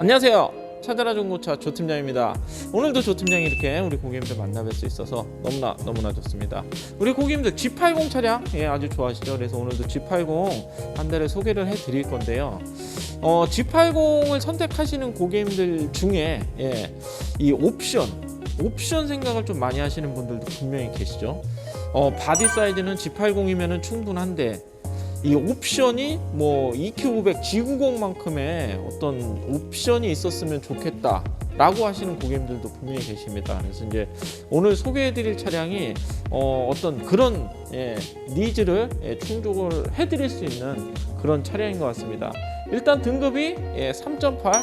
안녕하세요. 찾아라 중고차 조팀장입니다. 오늘도 조팀장이 이렇게 우리 고객님들 만나뵐 수 있어서 너무나 너무나 좋습니다. 우리 고객님들 G80 차량 예, 아주 좋아하시죠? 그래서 오늘도 G80 한 대를 소개를 해 드릴 건데요. 어, G80을 선택하시는 고객님들 중에 예, 이 옵션 옵션 생각을 좀 많이 하시는 분들도 분명히 계시죠. 어, 바디 사이즈는 G80이면 충분한데 이 옵션이 뭐 EQ500 G90만큼의 어떤 옵션이 있었으면 좋겠다 라고 하시는 고객님들도 분명히 계십니다. 그래서 이제 오늘 소개해 드릴 차량이 어, 어떤 그런 예, 니즈를 예, 충족을 해 드릴 수 있는 그런 차량인 것 같습니다. 일단 등급이 예, 3.8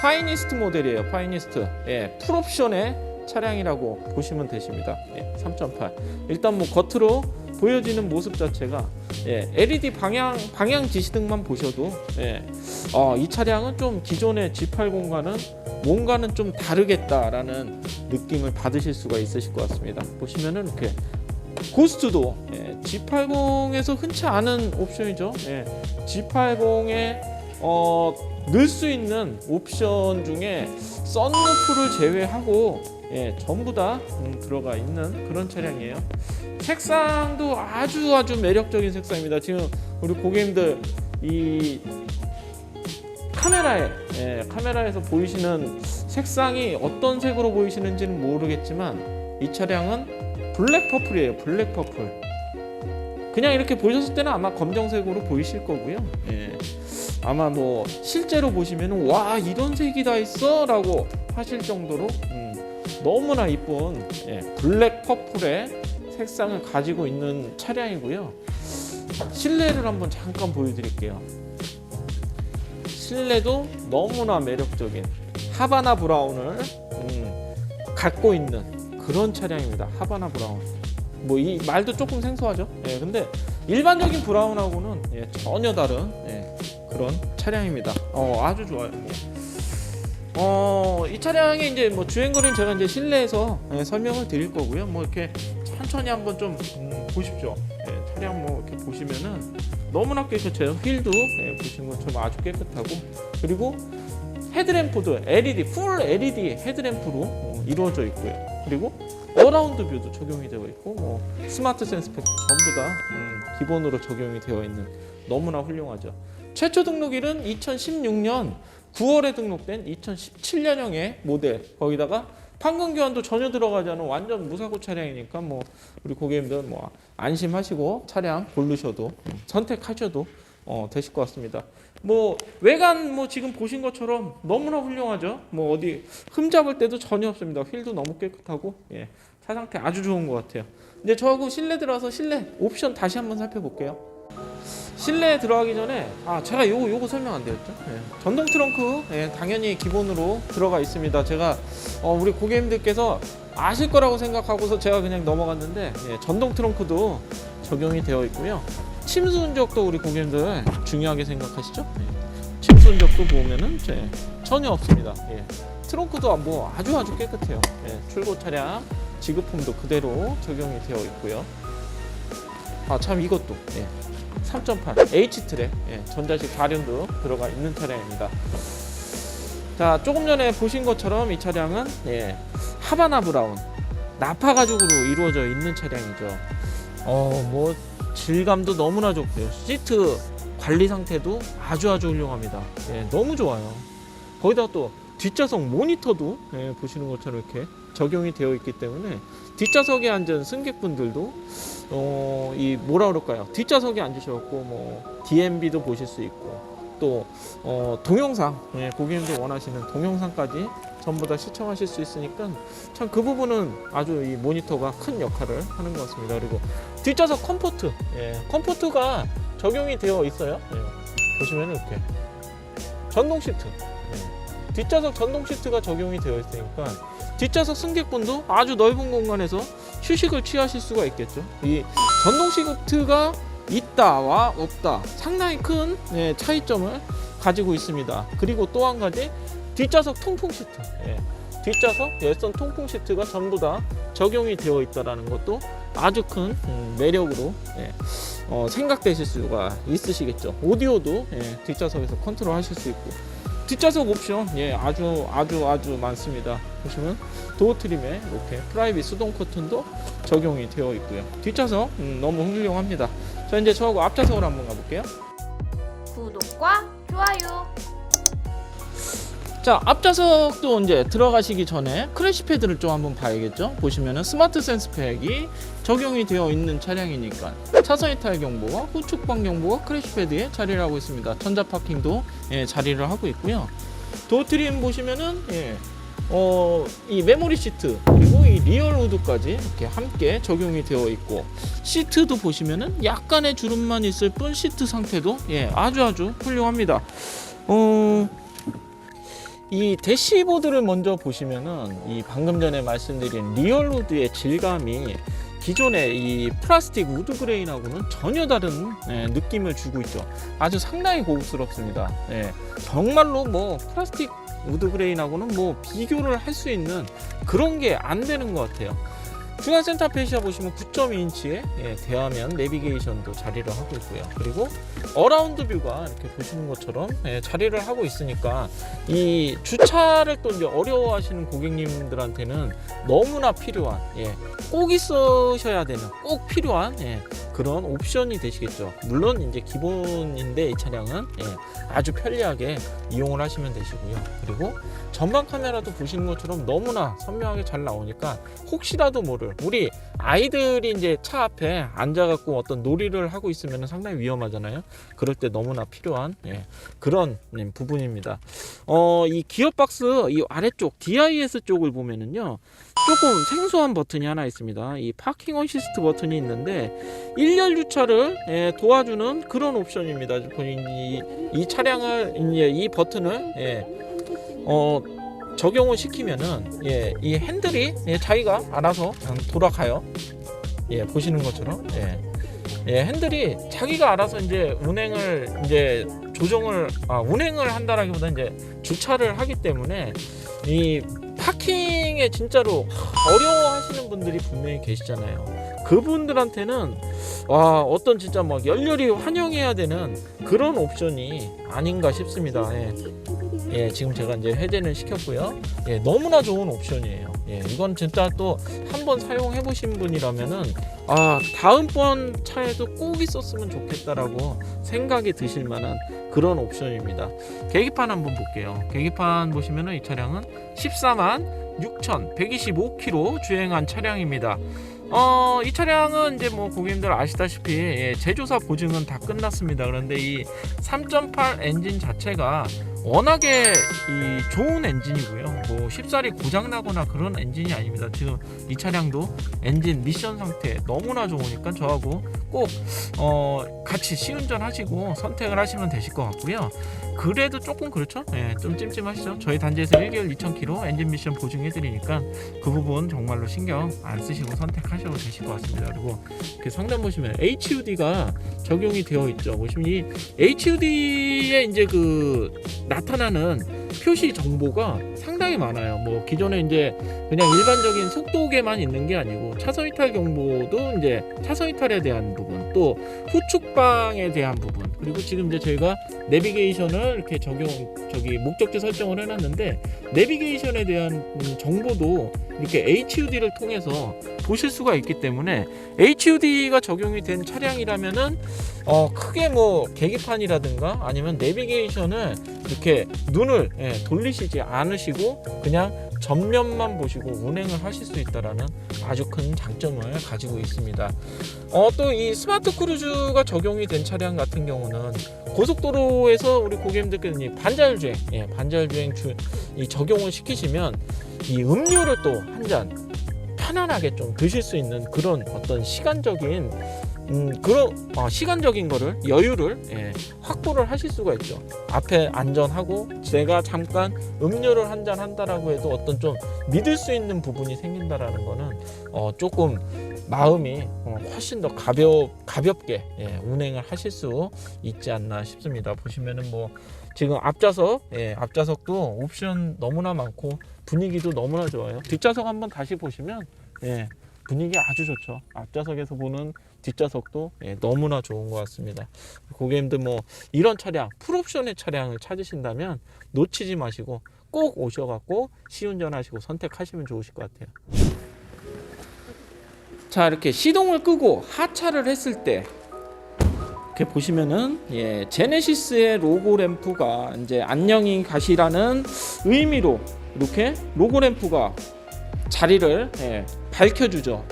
파이니스트 모델이에요. 파이니스트 예, 풀옵션의 차량이라고 보시면 되십니다. 예, 3.8 일단 뭐 겉으로 보여지는 모습 자체가 예, LED 방향 방향 지시등만 보셔도 예, 어, 이 차량은 좀 기존의 G80과는 뭔가는 좀 다르겠다라는 느낌을 받으실 수가 있으실 것 같습니다. 보시면은 이렇게 고스트도 예, G80에서 흔치 않은 옵션이죠. 예, G80에 어, 넣을 수 있는 옵션 중에 썬루프를 제외하고 예, 전부 다 음, 들어가 있는 그런 차량이에요. 색상도 아주 아주 매력적인 색상입니다. 지금 우리 고객님들 이 카메라에 예, 카메라에서 보이시는 색상이 어떤 색으로 보이시는지는 모르겠지만 이 차량은 블랙 퍼플이에요. 블랙 퍼플. 그냥 이렇게 보셨을 때는 아마 검정색으로 보이실 거고요. 예. 아마 뭐 실제로 보시면은 와 이런 색이 다 있어라고 하실 정도로 음, 너무나 이쁜 예, 블랙 퍼플의 색상을 가지고 있는 차량이고요. 실내를 한번 잠깐 보여드릴게요. 실내도 너무나 매력적인 하바나 브라운을 음, 갖고 있는 그런 차량입니다. 하바나 브라운. 뭐 이 말도 조금 생소하죠. 예, 근데 일반적인 브라운하고는 예, 전혀 다른 예, 그런 차량입니다. 어, 아주 좋아요. 어, 이 차량의 이제 뭐 주행 거리는 제가 이제 실내에서 예, 설명을 드릴 거고요. 뭐 이렇게 천천히 한번 좀 음, 보십시오. 예, 차량 뭐 이렇게 보시면은 너무나 깨끗해요. 휠도 예, 보시는 것처럼 아주 깨끗하고 그리고 헤드램프도 LED 풀 LED 헤드램프로 어, 이루어져 있고요. 그리고 어라운드 뷰도 적용이 되어 있고 뭐 스마트 센스 팩도 전부 다 음, 기본으로 적용이 되어 있는 너무나 훌륭하죠. 최초 등록일은 2016년 9월에 등록된 2017년형의 모델 거기다가 판금 교환도 전혀 들어가지 않은 완전 무사고 차량이니까 뭐 우리 고객님들 뭐 안심하시고 차량 고르셔도 선택하셔도 어, 되실 것 같습니다. 뭐 외관 뭐 지금 보신 것처럼 너무나 훌륭하죠. 뭐 어디 흠 잡을 때도 전혀 없습니다. 휠도 너무 깨끗하고 예, 차 상태 아주 좋은 것 같아요. 이제 저하고 실내 들어와서 실내 옵션 다시 한번 살펴볼게요. 실내에 들어가기 전에 아 제가 요거 요거 설명 안 드렸죠? 예, 전동 트렁크 예, 당연히 기본으로 들어가 있습니다. 제가 어, 우리 고객님들께서 아실 거라고 생각하고서 제가 그냥 넘어갔는데 예, 전동 트렁크도 적용이 되어 있고요. 침수 흔적도 우리 고객님들 중요하게 생각하시죠? 예, 침수 흔적도 보면은 제, 전혀 없습니다. 예, 트렁크도 뭐 아주 아주 깨끗해요. 예, 출고 차량 지급품도 그대로 적용이 되어 있고요. 아 참 이것도 예, 3.8 H트랙 예, 전자식 발연도 들어가 있는 차량입니다. 자 조금 전에 보신 것처럼 이 차량은 예, 하바나 브라운 나파 가죽으로 이루어져 있는 차량이죠. 어뭐 질감도 너무나 좋고요. 시트 관리 상태도 아주 아주 훌륭합니다. 예, 너무 좋아요. 거기다 또 뒷좌석 모니터도 예, 보시는 것처럼 이렇게 적용이 되어 있기 때문에 뒷좌석에 앉은 승객분들도 어, 이 뭐라 그럴까요? 뒷좌석에 앉으셨고 뭐 DMB도 보실 수 있고 또 어, 동영상 예, 고객님들 원하시는 동영상까지 전부 다 시청하실 수 있으니까 참 그 부분은 아주 이 모니터가 큰 역할을 하는 것 같습니다. 그리고 뒷좌석 컴포트, 예, 컴포트가 적용이 되어 있어요. 예, 보시면 이렇게 전동 시트, 예, 뒷좌석 전동 시트가 적용이 되어 있으니까 뒷좌석 승객분도 아주 넓은 공간에서 휴식을 취하실 수가 있겠죠. 이 전동 시트가 있다와 없다 상당히 큰 예, 차이점을 가지고 있습니다. 그리고 또 한 가지 뒷좌석 통풍 시트. 예, 뒷좌석 열선 통풍 시트가 전부 다 적용이 되어 있다라는 것도 아주 큰 음, 매력으로 예, 어, 생각되실 수가 있으시겠죠. 오디오도 예, 뒷좌석에서 컨트롤 하실 수 있고 뒷좌석 옵션 예 아주 아주 아주 많습니다. 보시면 도어 트림에 이렇게 프라이빗 수동 커튼도 적용이 되어 있고요. 뒷좌석 음, 너무 훌륭합니다. 자 이제 저하고 앞좌석으로 한번 가볼게요. 구독과 좋아요. 자 앞좌석도 이제 들어가시기 전에 크래시 패드를 좀 한번 봐야겠죠? 보시면은 스마트 센스 팩이 적용이 되어 있는 차량이니까 차선 이탈 경보와 후측방 경보가 크래시 패드에 자리를 하고 있습니다. 전자 파킹도 예, 자리를 하고 있고요. 도어 트림 보시면은 예, 어, 이 메모리 시트 그리고 이 리얼 우드까지 이렇게 함께 적용이 되어 있고 시트도 보시면은 약간의 주름만 있을 뿐 시트 상태도 예, 아주 아주 훌륭합니다. 어, 이 대시보드를 먼저 보시면은 이 방금 전에 말씀드린 리얼우드의 질감이 기존의 이 플라스틱 우드 그레인하고는 전혀 다른 예, 느낌을 주고 있죠. 아주 상당히 고급스럽습니다. 예, 정말로 뭐 플라스틱 우드 그레인하고는 뭐 비교를 할 수 있는 그런 게 안 되는 것 같아요. 중앙 센터 페시아 보시면 9.2인치의 예, 대화면 내비게이션도 자리를 하고 있고요. 그리고 어라운드 뷰가 이렇게 보시는 것처럼 예, 자리를 하고 있으니까 이 주차를 또 이제 어려워하시는 고객님들한테는 너무나 필요한 예, 꼭 있으셔야 되는 꼭 필요한 예, 그런 옵션이 되시겠죠. 물론 이제 기본인데 이 차량은 예, 아주 편리하게 이용을 하시면 되시고요. 그리고 전방 카메라도 보시는 것처럼 너무나 선명하게 잘 나오니까 혹시라도 모를 우리 아이들이 이제 차 앞에 앉아갖고 어떤 놀이를 하고 있으면 상당히 위험하잖아요. 그럴 때 너무나 필요한 예, 그런 음, 부분입니다. 어, 이 기어 박스 이 아래쪽 DIS 쪽을 보면은요. 조금 생소한 버튼이 하나 있습니다. 이 파킹 어시스트 버튼이 있는데 일렬 주차를 예, 도와주는 그런 옵션입니다. 이, 이 차량을 이제 이 버튼을 예, 어, 적용을 시키면은 예, 이 핸들이 예, 자기가 알아서 돌아가요. 예, 보시는 것처럼 예. 예, 핸들이 자기가 알아서 이제 운행을 이제 조정을 아, 운행을 한다라기보다 이제 주차를 하기 때문에 이 파킹에 진짜로 어려워하시는 분들이 분명히 계시잖아요. 그분들한테는 와 어떤 진짜 막 열렬히 환영해야 되는 그런 옵션이 아닌가 싶습니다. 예. 예, 지금 제가 이제 해제는 시켰고요. 예, 너무나 좋은 옵션이에요. 예, 이건 진짜 또 한 번 사용해 보신 분이라면은 아 다음번 차에도 꼭 있었으면 좋겠다라고 생각이 드실 만한 그런 옵션입니다. 계기판 한번 볼게요. 계기판 보시면은 이 차량은 14만 6,125km 주행한 차량입니다. 어, 이 차량은 이제 뭐 고객님들 아시다시피 예, 제조사 보증은 다 끝났습니다. 그런데 이 3.8 엔진 자체가 워낙에 이 좋은 엔진이고요. 뭐 쉽사리 고장 나거나 그런 엔진이 아닙니다. 지금 이 차량도 엔진 미션 상태 너무나 좋으니까 저하고 꼭 어, 같이 시운전 하시고 선택을 하시면 되실 것 같고요. 그래도 조금 그렇죠? 예, 좀 찜찜하시죠? 저희 단지에서 1개월 2,000km 엔진 미션 보증해 드리니까 그 부분 정말로 신경 안 쓰시고 선택하셔도 되실 것 같습니다. 그리고 이렇게 상단 보시면 HUD가 적용이 되어 있죠. 보시면 이 HUD에 이제 그 나타나는 표시 정보가 상당히 많아요. 뭐 기존에 이제 그냥 일반적인 속도계만 있는 게 아니고 차선 이탈 경보도 이제 차선 이탈에 대한 부분, 또 후측방에 대한 부분, 그리고 지금 이제 저희가 내비게이션을 이렇게 적용 저기 목적지 설정을 해놨는데 내비게이션에 대한 음, 정보도 이렇게 HUD를 통해서 보실 수가 있기 때문에 HUD가 적용이 된 차량이라면은 어 크게 뭐 계기판이라든가 아니면 내비게이션을 이렇게 눈을 예, 돌리시지 않으시고 그냥 전면만 보시고 운행을 하실 수 있다라는 아주 큰 장점을 가지고 있습니다. 어, 또 이 스마트 크루즈가 적용이 된 차량 같은 경우는 고속도로에서 우리 고객님들께서 이 반자율 주행, 예, 반자율 주행 주, 이 적용을 시키시면 이 음료를 또 한 잔 편안하게 좀 드실 수 있는 그런 어떤 시간적인 음, 그런 어, 시간적인 거를 여유를 예, 확보를 하실 수가 있죠. 앞에 안전하고 제가 잠깐 음료를 한 잔 한다라고 해도 어떤 좀 믿을 수 있는 부분이 생긴다라는 거는 어, 조금 마음이 어, 훨씬 더 가벼 가볍게 예, 운행을 하실 수 있지 않나 싶습니다. 보시면은 뭐 지금 앞좌석 예, 앞좌석도 옵션 너무나 많고 분위기도 너무나 좋아요. 뒷좌석 한번 다시 보시면 예, 분위기 아주 좋죠. 앞좌석에서 보는 뒷좌석도 예, 너무나 좋은 것 같습니다. 고객님들 뭐 이런 차량, 풀옵션의 차량을 찾으신다면 놓치지 마시고 꼭 오셔갖고 시운전하시고 선택하시면 좋으실 것 같아요. 자 이렇게 시동을 끄고 하차를 했을 때 이렇게 보시면은 예, 제네시스의 로고 램프가 이제 안녕히 가시라는 의미로 이렇게 로고 램프가 자리를 예, 밝혀주죠.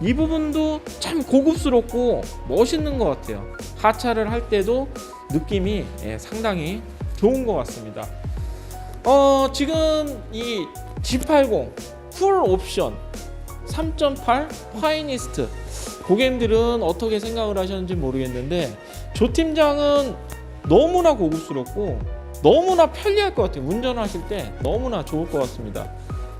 이 부분도 참 고급스럽고 멋있는 것 같아요. 하차를 할 때도 느낌이 예, 상당히 좋은 것 같습니다. 어, 지금 이 G80 풀 옵션 3.8 파이니스트 고객님들은 어떻게 생각을 하셨는지 모르겠는데 조 팀장은 너무나 고급스럽고 너무나 편리할 것 같아요. 운전하실 때 너무나 좋을 것 같습니다.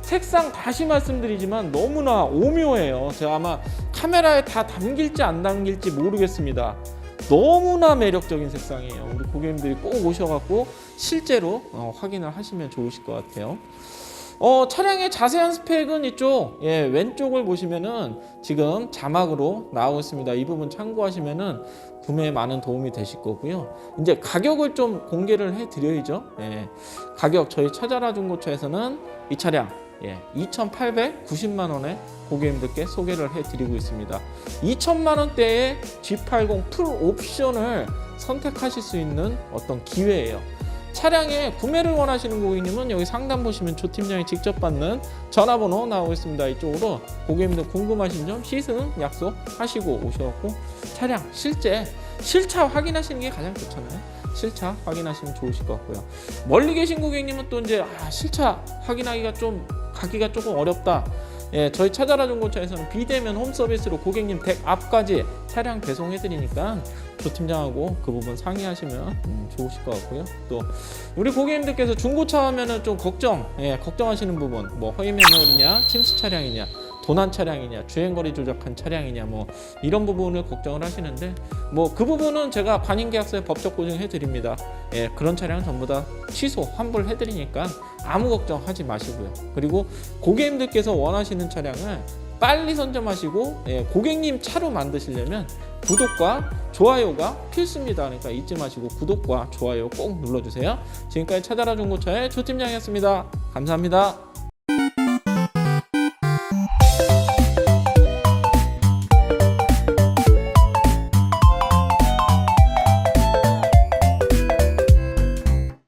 색상 다시 말씀드리지만 너무나 오묘해요. 제가 아마 카메라에 다 담길지 안 담길지 모르겠습니다. 너무나 매력적인 색상이에요. 우리 고객님들이 꼭 오셔갖고 실제로 어, 확인을 하시면 좋으실 것 같아요. 어, 차량의 자세한 스펙은 이쪽 예, 왼쪽을 보시면은 지금 자막으로 나오고 있습니다. 이 부분 참고하시면은 구매에 많은 도움이 되실 거고요. 이제 가격을 좀 공개를 해 드려야죠. 예, 가격 저희 찾아라 중고차에서는 이 차량 예, 2,890만 원에 고객님들께 소개를 해 드리고 있습니다. 2천만 원대의 G80 풀 옵션을 선택하실 수 있는 어떤 기회예요. 차량의 구매를 원하시는 고객님은 여기 상담 보시면 조 팀장이 직접 받는 전화번호 나오고 있습니다. 이쪽으로 고객님들 궁금하신 점 시승 약속 하시고 오셔갖고 차량 실제 실차 확인하시는 게 가장 좋잖아요. 실차 확인하시면 좋으실 것 같고요. 멀리 계신 고객님은 또 이제 아, 실차 확인하기가 좀 가기가 조금 어렵다. 예, 저희 찾아라 중고차에서는 비대면 홈 서비스로 고객님 댁 앞까지 차량 배송해 드리니까 조 팀장하고 그 부분 상의하시면 음, 좋으실 것 같고요. 또 우리 고객님들께서 중고차 하면은 좀 걱정, 예, 걱정하시는 부분, 뭐 허위 매뉴얼이냐, 침수 차량이냐, 도난 차량이냐, 주행거리 조작한 차량이냐, 뭐 이런 부분을 걱정을 하시는데 뭐 그 부분은 제가 반인계약서에 법적 보증해 드립니다. 예, 그런 차량은 전부 다 취소, 환불 해 드리니까 아무 걱정하지 마시고요. 그리고 고객님들께서 원하시는 차량을 빨리 선점하시고 예, 고객님 차로 만드시려면 구독과 좋아요가 필수입니다. 그러니까 잊지 마시고 구독과 좋아요 꼭 눌러주세요. 지금까지 찾아라 중고차의 조팀장이었습니다. 감사합니다.